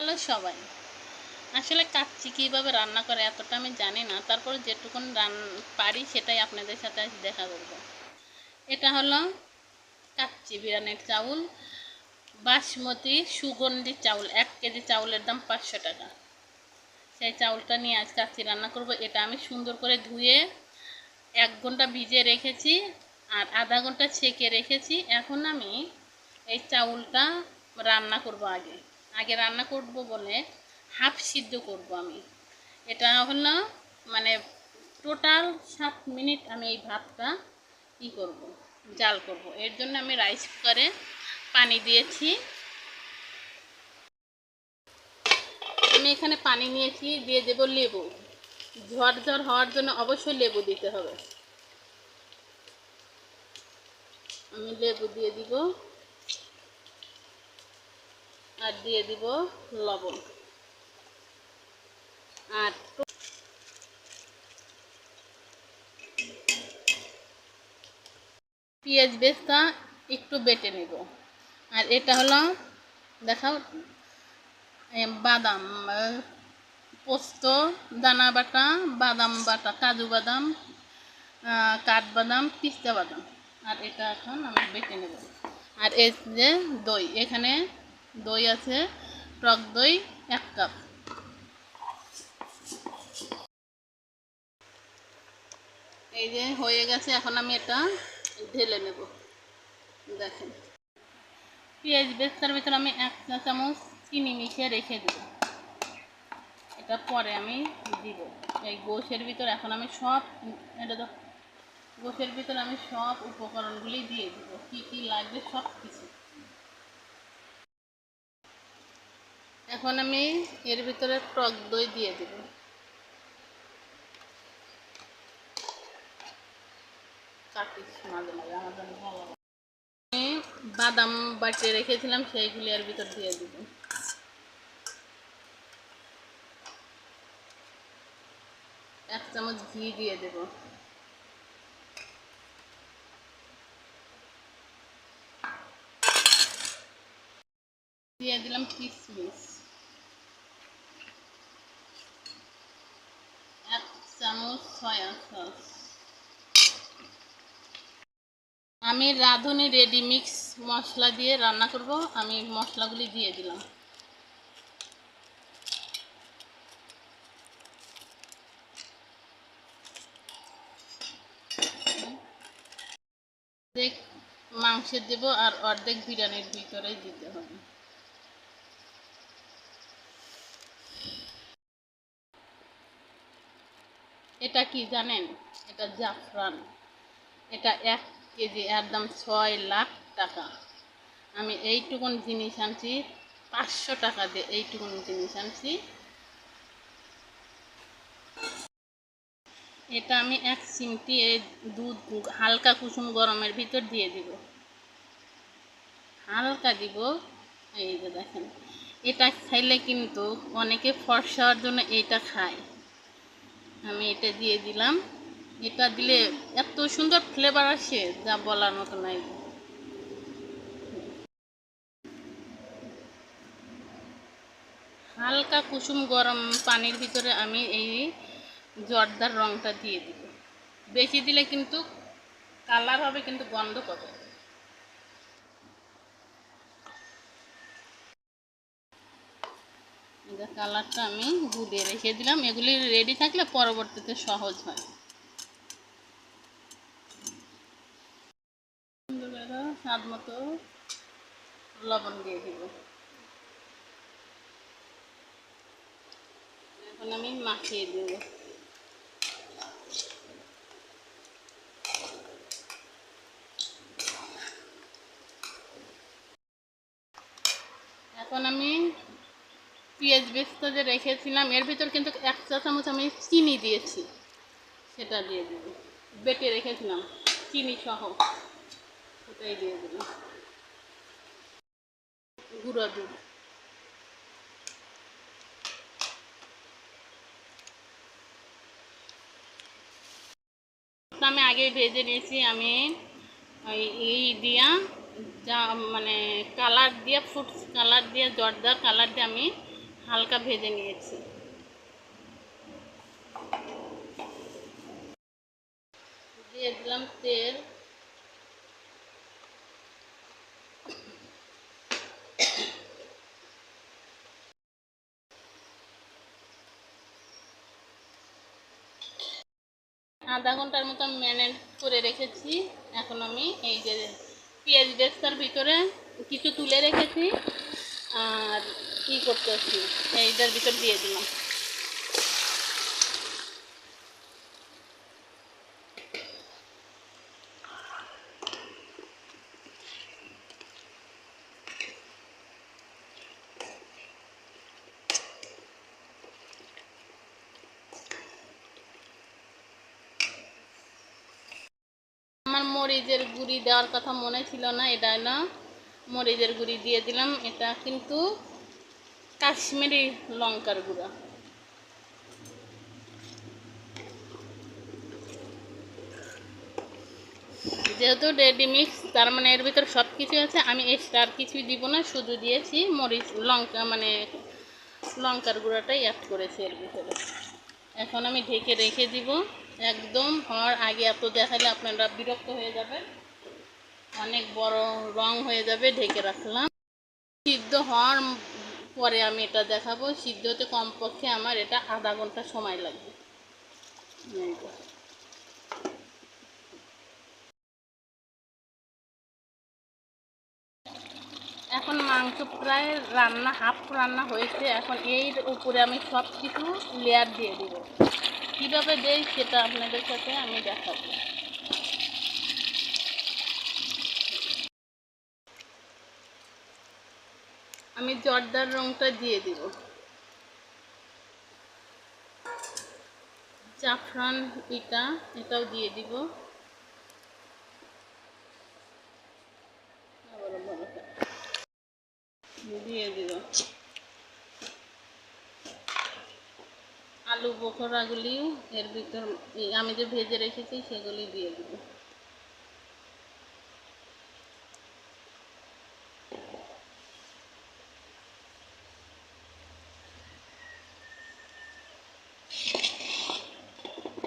Hello সবাই। আসলে কাচ্চি কীভাবে রান্না করে এতটা আমি জানি না, তারপরে যেটুকুন রান, পারি সেটাই আপনাদের সাথে আজ দেখা করব। এটা হলো কাচ্চি বিরিয়ানির চাউল, বাসমতি সুগন্ধি চাউল, এক কেজি চাউলের দাম পাঁচশো টাকা। সেই চাউলটা নিয়ে আজ কাচ্চি রান্না করব, এটা আমি সুন্দর করে ধুয়ে এক ঘণ্টা ভিজে রেখেছি আর আধা ঘণ্টা ছেঁকে রেখেছি। এখন আমি এই চাউলটা রান্না করব আগে। আগে রান্না করব বলে হাফ সিদ্ধ করব আমি। এটা হলো মানে টোটাল সাত মিনিট আমি এই ভাতটা ই করব, জাল করব। এর জন্য আমি রাইস কুকারে পানি দিয়েছি। আমি এখানে পানি নিয়েছি, দিয়ে দেব লেবু। ঝড় হওয়ার জন্য অবশ্যই লেবু দিতে হবে। আমি লেবু দিয়ে দিব। আর দিয়ে দিব লবণ। আর পেঁয়াজ বেস্তা একটু বেটে নেব। আর এটা হলো, দেখাও বাদাম, পোস্ত, দানা বাটা, বাদাম বাটা, কাজু বাদাম কাঠবাদাম, পিস্তা বাদাম। আর এটা এখন আমি বেটে নেব। আর এই যে দই, এখানে দই আছে, টক দই, এক কাপ। এই যে হয়ে গেছে, এখন আমি এটা ঢেলে নেব। দেখেন। পেঁয়াজ বেস্তার ভিতরে আমি এক চা চামচ চিনি মিশিয়ে রেখে দেব। এটা পরে আমি দিব। এই গোশের ভিতর এখন আমি সব, এটা গোশের ভিতর আমি সব উপকরণগুলি দিয়ে দিব। কী কী লাগবে সব কিছু এখন আমি এর ভিতরে টক দই দিয়ে দেব। মাঝে মাঝে আমি বাদাম বাটিয়ে রেখেছিলাম, সেইগুলি এর ভিতর দিয়ে দিব। এক চামচ ঘি দিয়ে দেব। দিয়ে দিলাম কিশমিশ এক চামচ আমি রাঁধুনি রেডি মিক্স মশলা দিয়ে রান্না করব। আমি মশলাগুলি দিয়ে দিলাম। মাংসের দেব আর অর্ধেক বিরিয়ানির ভিতরে দিতে হবে। এটা কি জানেন? এটা জাফরান। এটা এক কেজি, এর দাম ছয় লাখ টাকা। আমি এইটুকুন জিনিস আনছি, পাঁচশো টাকা দিয়ে এইটুকুন জিনিস আনছি। এটা আমি এক চিমটি এই দুধ হালকা কুসুম গরমের ভিতর দিয়ে দিব। হালকা দিব। এই যে দেখেন, এটা খাইলে কিন্তু অনেকে ফর্সা হওয়ার জন্য এইটা খায়। আমি এটা দিয়ে দিলাম। এটা দিলে এত সুন্দর ফ্লেভার আসে, যা বলার মতো নাই। হালকা কুসুম গরম পানির ভিতরে আমি এই জর্দার রংটা দিয়ে দিব। বেশি দিলে কিন্তু কালার হবে, কিন্তু গন্ধ পাবে। কালারটা আমি গুলিয়ে রেখে দিলাম। এগুলি রেডি থাকলে পরবর্তীতে সহজ হয়। স্বাদ মতো লবণ দিয়ে দিব। এখন আমি মাখিয়ে দেব এখন আমি পেঁয়াজ বেস্ত যে রেখেছিলাম, এর ভিতর কিন্তু এক চা চামচ আমি চিনি দিয়েছি। সেটা দিয়ে দিব। বেটে রেখেছিলাম, চিনি সহ। সেটাই দিয়ে দিলাম গুঁড়ো দুধ। আমি আগে ভেজে নিয়েছি, আমি এই দিয়া যা মানে কালার দিয়ে ফুড কালার দিয়ে, জর্দা কালার দিয়ে আমি হালকা ভেজে নিয়েছি। দিয়ে দিলাম তেল। আধা ঘণ্টার মতো ম্যানেট করে রেখেছি। এখন আমি এই যে পেঁয়াজ বেস্তার ভিতরে কিছু তুলে রেখেছি। আর কি করতেছি এইটার ভিতর দিয়ে দিলাম। আমার মরিচের গুঁড়ি দেওয়ার কথা মনে ছিল না, এটা হলো মরিচের গুঁড়ি দিয়ে দিলাম। এটা কিন্তু কাশ্মীরি লঙ্কার গুঁড়া। যেহেতু রেডি মিক্স তার মানে এর ভিতর সব কিছু আছে, আমি এক্সট্রা আর কিছুই দিব না, শুধু দিয়েছি মরিচ, লঙ্কা মানে লঙ্কার গুঁড়াটাই অ্যাড করেছি এর ভিতরে। এখন আমি ঢেকে রেখে দিব, একদম হওয়ার আগে এত দেখালে আপনারা বিরক্ত হয়ে যাবেন। অনেক বড় রং হয়ে যাবে, ঢেকে রাখলাম। সিদ্ধ হওয়ার পরে আমি এটা দেখাবো। সিদ্ধ হতে কমপক্ষে আমার এটা আধা ঘণ্টা সময় লাগবে। এখন মাংস প্রায় রান্না, হাফ রান্না হয়েছে। এখন এর উপরে আমি সব কিছু লেয়ার দিয়ে দিব। কীভাবে দেই সেটা আপনাদের সাথে আমি দেখাবো। আমি জর্দার রংটা দিয়ে দিব। জাফরান ইটা, এটাও দিয়ে দিব। দিয়ে দিব। আলু বোখরাগুলি এর ভিতর, আমি যে ভেজে রেখেছি সেগুলি দিয়ে দিব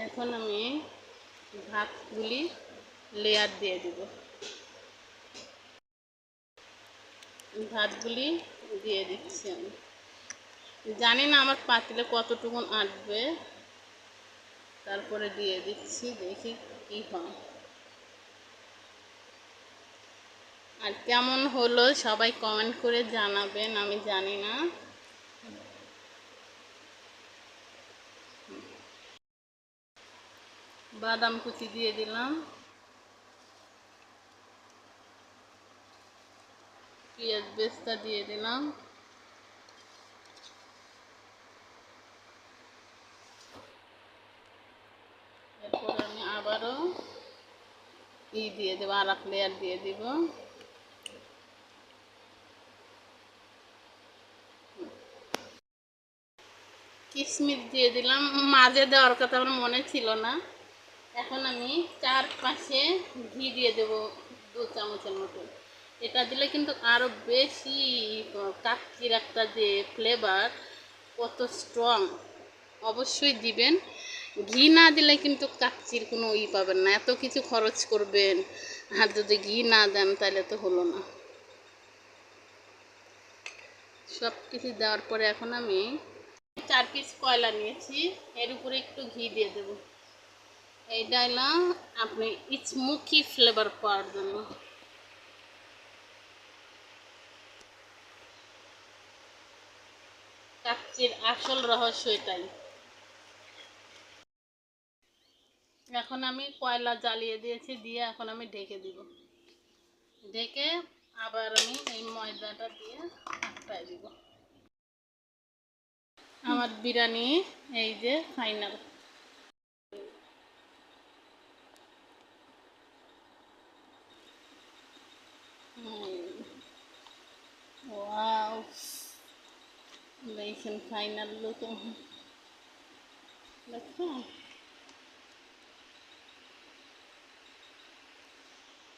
এখন আমি ভাতগুলি লেয়ার দিয়ে দিব। ভাতগুলি দিয়ে দিচ্ছি আমি। জানি না আমার পাতিলে কতটুকুন আটবে। তারপরে দিয়ে দিচ্ছি, দেখি কি হয়। আর কেমন হলো সবাই কমেন্ট করে জানাবেন, আমি জানি না। বাদাম কুচি দিয়ে দিলাম। পেঁয়াজ বেস্তা দিয়ে দিলাম। এরপর আমি আবারও ই দিয়ে দেবো, আর এক লেয়ার দিয়ে দিব। কিশমিশ দিয়ে দিলাম। মাঝে দেওয়ার কথা আমার মনে ছিল না। এখন আমি চার পাশে ঘি দিয়ে দেবো দু চামচের মতো। এটা দিলে কিন্তু আরও বেশি কাকির একটা যে ফ্লেভার কত স্ট্রং অবশ্যই দিবেন। ঘি না দিলে কিন্তু কাচ্চির কোনো ই পাবেন না। এত কিছু খরচ করবেন, আর যদি ঘি না দেন তাহলে তো হলো না। সব কিছু দেওয়ার পরে এখন আমি চার পিস কয়লা নিয়েছি, এর উপরে একটু ঘি দিয়ে দেবো। এইটা হলো আপনি ইচমুখি ফ্লেভার পাওয়ার জন্য। কাচ্চির আসল রহস্য এটাই। এখন আমি কয়লা জ্বালিয়ে দিয়েছি, দিয়ে এখন আমি ঢেকে দিব। ঢেকে আবার আমি এই ময়দাটা দিয়ে আটকায় দিব। আমার বিরিয়ানি এই যে ফাইনাল দেখেন ফাইনাল লুক দেখো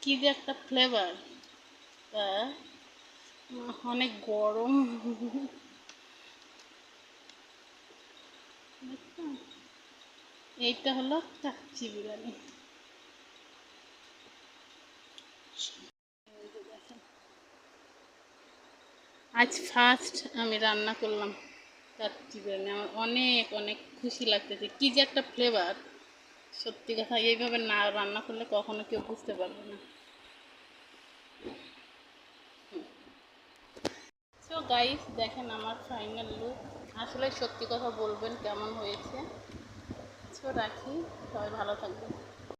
কি যে একটা ফ্লেভার অনেক গরম। এইটা হলো কাচ্চি বিরিয়ানি। আজ ফার্স্ট আমি রান্না করলাম। কাচ্চি বিরিয়ানি আমার অনেক অনেক খুশি লাগতেছে। কী যে একটা ফ্লেভার সত্যি কথা, এইভাবে না রান্না করলে কখনো কেউ বুঝতে পারবে না। সো গাইস দেখেন আমার ফাইনাল লুক আসলে সত্যি কথা বলবেন কেমন হয়েছে। সো রাখি, সবাই ভালো থাকবেন।